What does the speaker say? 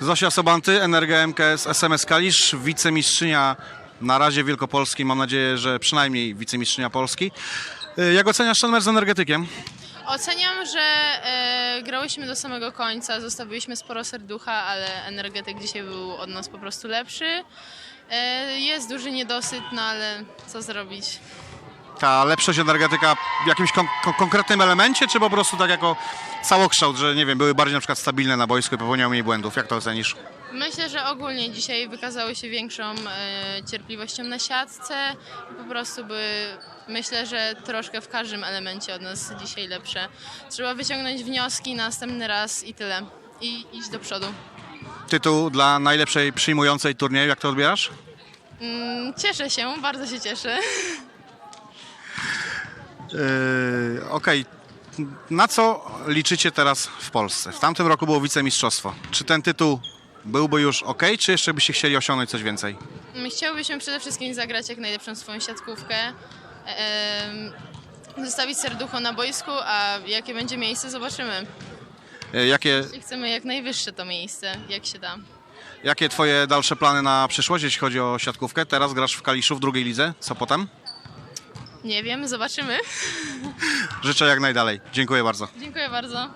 Zosia Sobanty, Energia MKS, SMS Kalisz, wicemistrzynia na razie Wielkopolski, mam nadzieję, że przynajmniej wicemistrzynia Polski. Y, Jak oceniasz ten z energetykiem? Oceniam, że e, grałyśmy do samego końca, zostawiliśmy sporo serducha, ale energetyk dzisiaj był od nas po prostu lepszy. E, jest duży niedosyt, no ale co zrobić? Ta lepszość energetyka w jakimś kon- kon- konkretnym elemencie, czy po prostu tak jako całokształt, że nie wiem, były bardziej na przykład stabilne na boisku i popełniały mniej błędów? Jak to ocenisz? Myślę, że ogólnie dzisiaj wykazały się większą e, cierpliwością na siatce. Po prostu były, myślę, że troszkę w każdym elemencie od nas dzisiaj lepsze. Trzeba wyciągnąć wnioski następny raz i tyle. I iść do przodu. Tytuł dla najlepszej przyjmującej turnieju, jak to odbierasz? Mm, Cieszę się, bardzo się cieszę. Yy, Okej. Na co liczycie teraz w Polsce? W tamtym roku było wicemistrzostwo. Czy ten tytuł byłby już ok, czy jeszcze byście chcieli osiągnąć coś więcej? My Chciałbyśmy przede wszystkim zagrać jak najlepszą swoją siatkówkę, zostawić serducho na boisku, a jakie będzie miejsce zobaczymy. Yy, Jakie, chcemy jak najwyższe to miejsce, jak się da. jakie twoje dalsze plany na przyszłość, jeśli chodzi o siatkówkę? Teraz grasz w Kaliszu w drugiej lidze. Co potem? Nie wiem, zobaczymy. Życzę jak najdalej. Dziękuję bardzo. Dziękuję bardzo.